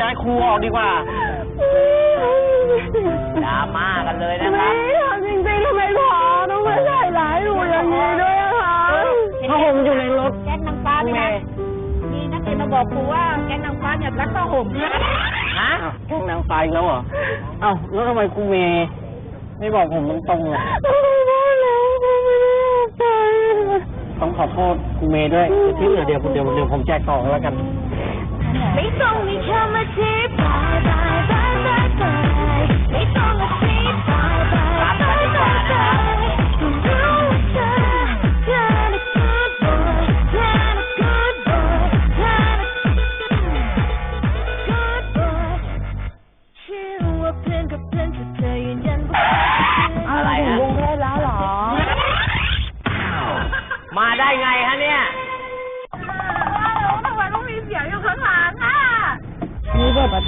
ย้ายครูออกดีกว่าดราม่ากันเลยนะคไม่รับทำจริงๆทำไมพอต้องมาใส่ร้ายหนูอย่างนี้ด้วยอะคะผ้าห่มอยู่ในรถแก๊งนางฟ้านี่นะมีนักเรียนมาบอกครูว่าแก๊งนางฟ้าเนี่ยรักผ้าห่มฮะอ้าวแกล้งนางฟ้าอีกแล้วเหรอ เอ้าแล้วทำไมครูเมย์ไม่บอกผมตรงๆอะโอ้ยพ่อแล้วพ่อไม่ได้ไปต้องขอโทษครูเมย์ด้วยที่เหลือเดี๋ยวเดี๋ยวเดี๋ยวผมแจกต่อแล้วกัน ไม่ต้องมีคำอธิบ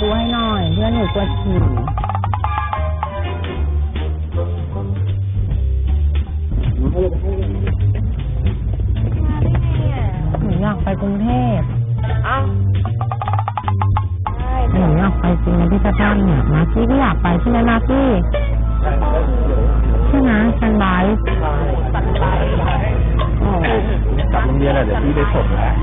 ปิดประตูให้หน่อย เพื่อนหนูปวดฉี่หนูอยากไปกรุงเทพเอ้าหนูอยากไปจริงนะพี่กระตั้งเนี่ยมาพี่พี่อยากไปใช่ไหมมาพี่ใช่ไหมสบายโอ้กลับโรงเรียนเดี๋ยวพี่ได้ส่งแล้ว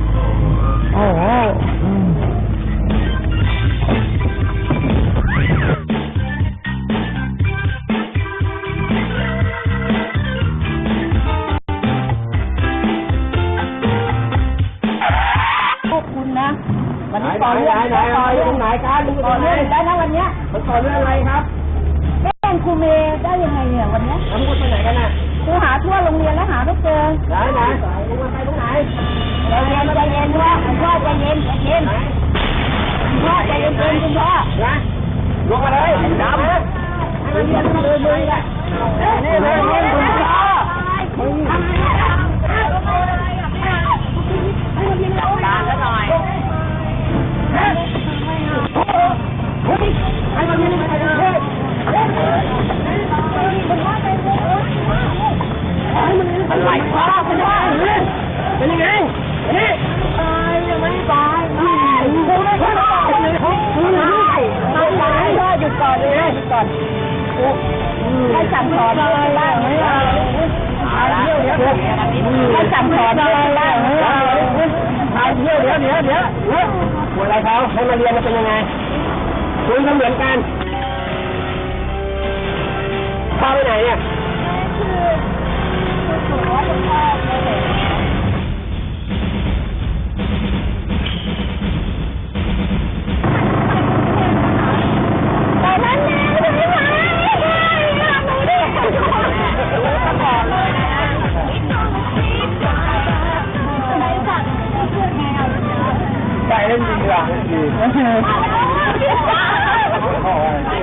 ต่อไหนเรื่องไหนไหนอยู่ตรงไหนครับอยู่ตต่รองไหนเรื่องได้นะวันเนี้ยมันต่อเรื่องอะไรครับแกล้งครูเมย์ได้ยังไงเนี่ยวันเนี้ยแล้วพูดไปไหนกันน่ะครูหาทั่วโรงเรียนแล้วหาไม่เจอไหนไหนลงมาไปตรงไหนใจเย็นใจเย็นว่าคุณพ่อใจเย็นใจเย็นคุณพ่อใจเย็นๆคุณพ่อนะลงมาเลยดำนะให้มันเรียนมาเลยเลยอะ ให้สั่งสอนเลยล่ะเอาละเดี๋ยวเดี๋ยวกันนิดนึงให้สั่งสอนเลยล่ะตายเที่ยวเดี๋ยวเดี๋ยวเดี๋ยวเฮ้ยคุยอะไรเขาให้มาเรียนมันเป็นยังไงคุณก็เหมือนกันพาไปไหนเนี่ยแต่ เล่นดีกว่าดี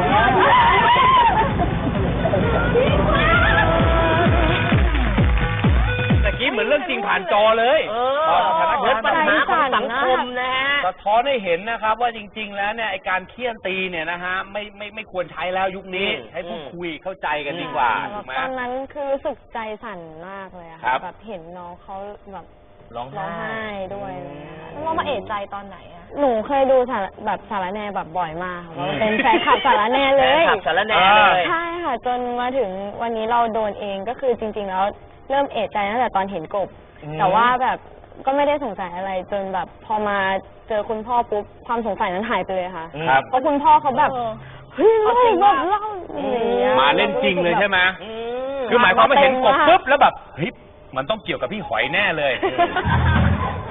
ตะกี้เหมือนเรื่องจริงผ่านจอเลยเออเหมือนปัญหาของสังคมนะฮะ สะท้อนให้เห็นนะครับว่าจริง ๆ แล้วเนี่ยไอการเคี่ยนตีเนี่ยนะฮะไม่ไม่ไม่ควรใช้แล้วยุคนี้ อืม ให้พูดคุยเข้าใจกันดีกว่าถูกไหม ตอนนั้นคือรู้สึกใจสั่นมากเลยอะครัค่ะบ แบบเห็นน้องเขาแบบร้องร้องไห้ด้วยอะไรเงี้ยแล้วเรามาเอะใจตอนไหนอะ หนูเคยดูสารแบบสารแหนแบบบ่อยมากค่ะว่าเป็นแฟนคลับสารแหนเลยแฟนคลับสารแหน่เลย ใช่ค่ะ จนมาถึงวันนี้เราโดนเองก็คือจริง ๆ แล้วเริ่มเอะใจตั้งแต่ตอนเห็นกบแต่ว่าแบบก็ไม่ได้สงสัยอะไรจนแบบพอมาเจอคุณพ่อปุ๊บความสงสัยนั้นหายไปเลยค่ะ ครับ เพราะคุณพ่อเขาแบบเฮ้ยเล่าแบบเล่าอะไรอย่างเงี้ย มาเล่นจริงเลยใช่ไหมอืม คือหมายความว่าเห็นกบปุ๊บแล้วแบบเฮ้ยมันต้องเกี่ยวกับพี่หอยแน่เลย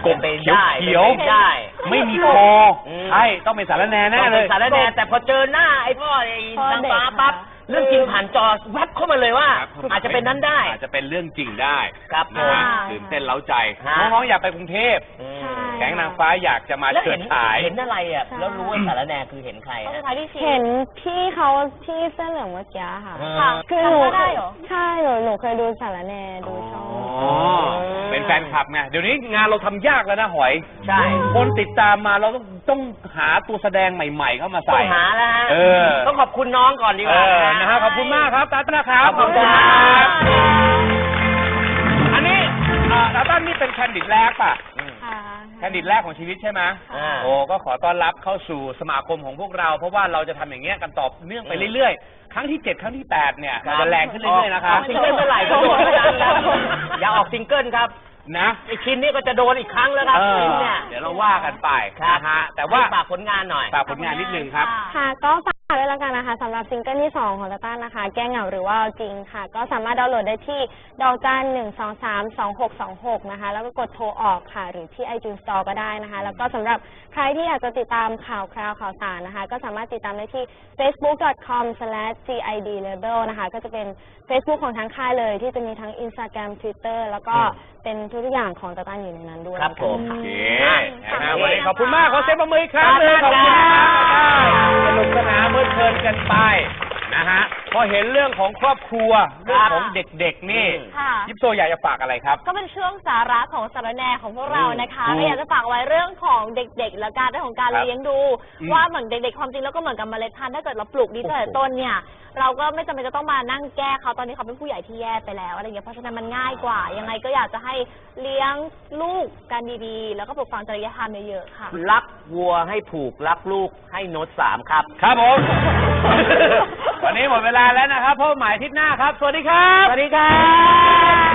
กบเป็นเขียวได้เขียวเป็นได้ไม่มีคออม ใช่ต้องเป็นสารแหน่แน่ต้องเลเป็นยสารแหน่แต่พอเจอหน้าไอ้พ่อไอ้พ่อนางเด็กฟ้าปั๊บ ค่ะ เรื่องจริงผ่านจอแวบเข้ามาเลยว่า ครับอาจจะเป็นนั้นได้ อาจจะเป็นเรื่องจริงได้ครับนะฮะใช่ตื่นเต้นเล้าใจฮะ น้องๆอยากไปกรุงเทพอืมใช่แก๊งนางฟ้าอยากจะมาแล้วเฉิเห็ดนฉาย เห็นอะไรอะใช่แล้วรู้ว่าสารแหน่คือเห็นใครเอาฮะสุดท้ายที่ฉีดเห็นพี่เขาที่เสื้อเหลืองเมื่อกี้ค่ะอืมค่ะคือหนูจำได้เหรอ ใช่หนูหนูเคยดูสารแหนดูช่อง อ๋อเป็น แฟนคลับไงเดี๋ยวนี้งานเราทำยากแล้วนะหอย ใช่คนติดตามมาเราต้องต้องหาตัวแสดงใหม่ ๆ เข้ามาต้อใส่งหาแล้วฮะเออ ต้องขอบคุณน้องก่อนดีกเอว่า อนะฮะขอบคุณมากครับตาต้าครับขอบคุณครับ อันนี้เอ่อตาต้านี่เป็นแคนดิดแรกป่ะค่ะเแคนดิดแรกของชีวิตใช่ไหมอ่าโอ้ก็ขอต้อนรับเข้าสู่สมาคมของพวกเรา เพราะว่าเราจะทำอย่างเงี้ยกันต่อเนื่องไปเรื่อยๆ ครั้งที่เจ็ดครั้งที่แปดเนี่ยเราจะแรงขึ้นเรื่อยๆนะครับ ออกซิงเกิลเมื่อไหร่ก็โดนเมื่อนั้นครับอย่าออกซิงเกิลครับ นะไอคินนี่ก็จะโดนอีกครั้งแล้วครับเออคินเนี่ยเดี๋ยวเราว่ากันไปครับนะฮะแต่ว่าฝากผลงานหน่อย ฝากผลงานนิดนึงครับ ค่ะก็ฝากด้วยแล้วกันนะคะสำหรับซิงเกิลที่ 2 ของตาต้านะคะ แก้เหงาหรือว่าเอาจริงค่ะ ก็สามารถดาวน์โหลดได้ที่ดอกจันหนึ่งสองสามสองหกสองหกนะคะ แล้วก็กดโทรออกค่ะ หรือที่ iTunes Store ก็ได้นะคะ แล้วก็สำหรับใครที่อยากจะติดตามข่าวคราวข่าวสารนะคะ ก็สามารถติดตามได้ที่ facebook.com/gidlabel นะคะ ก็จะเป็น Facebook ของทั้งค่ายเลย ที่จะมีทั้ง Instagram Twitter แล้วก็เป็นทุกอย่างของตาต้าอยู่ในนั้นด้วยครับผมค่ะโอเคอะนะฮะวันนี้ขอบคุณมากขอเซฟประมืออีกครั้งหนึงขอบคุณครับสนุกสน เดินกันไปนะฮะ พอเห็นเรื่องของครอบครัวเรื่องของเด็กๆนี่ค่ะ ยิปโซอยากจะฝากอะไรครับ ก็เป็นช่วงสาระของสารแหนของพวกเรานะคะอืมก็อยากจะฝากไว้เรื่องของเด็กๆ และการเรื่องของการครับเลี้ยงดู อืมว่าเหมือนเด็กๆความจริงแล้วก็เหมือนกับเมล็ดพันธุ์ถ้าเกิดเราปลูกดีตั้งแต่โอ้โหต้นเนี่ยเราก็ไม่จำเป็นจะต้องมานั่งแก้เขาตอนนี้เขาเป็นผู้ใหญ่ที่แย่ไปแล้วอะไรอย่างเงี้ยเพราะฉะนั้นมันง่ายกว่ายังไงก็อยากจะให้เลี้ยงลูกกันดีๆ แล้วก็ปลูกฝังจริยธรรมเยอะๆค่ะ รักวัวให้ผูกรักลูกให้โน้ตสามครับ ครับผม วันนี้หมดเวลาแล้วนะครับพบใหม่อาทิตย์หน้าครับ สวัสดีครับ สวัสดีครับ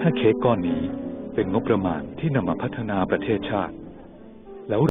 ถ้าเค้กก้อนนี้เป็นงบประมาณที่นำมาพัฒนาประเทศชาติ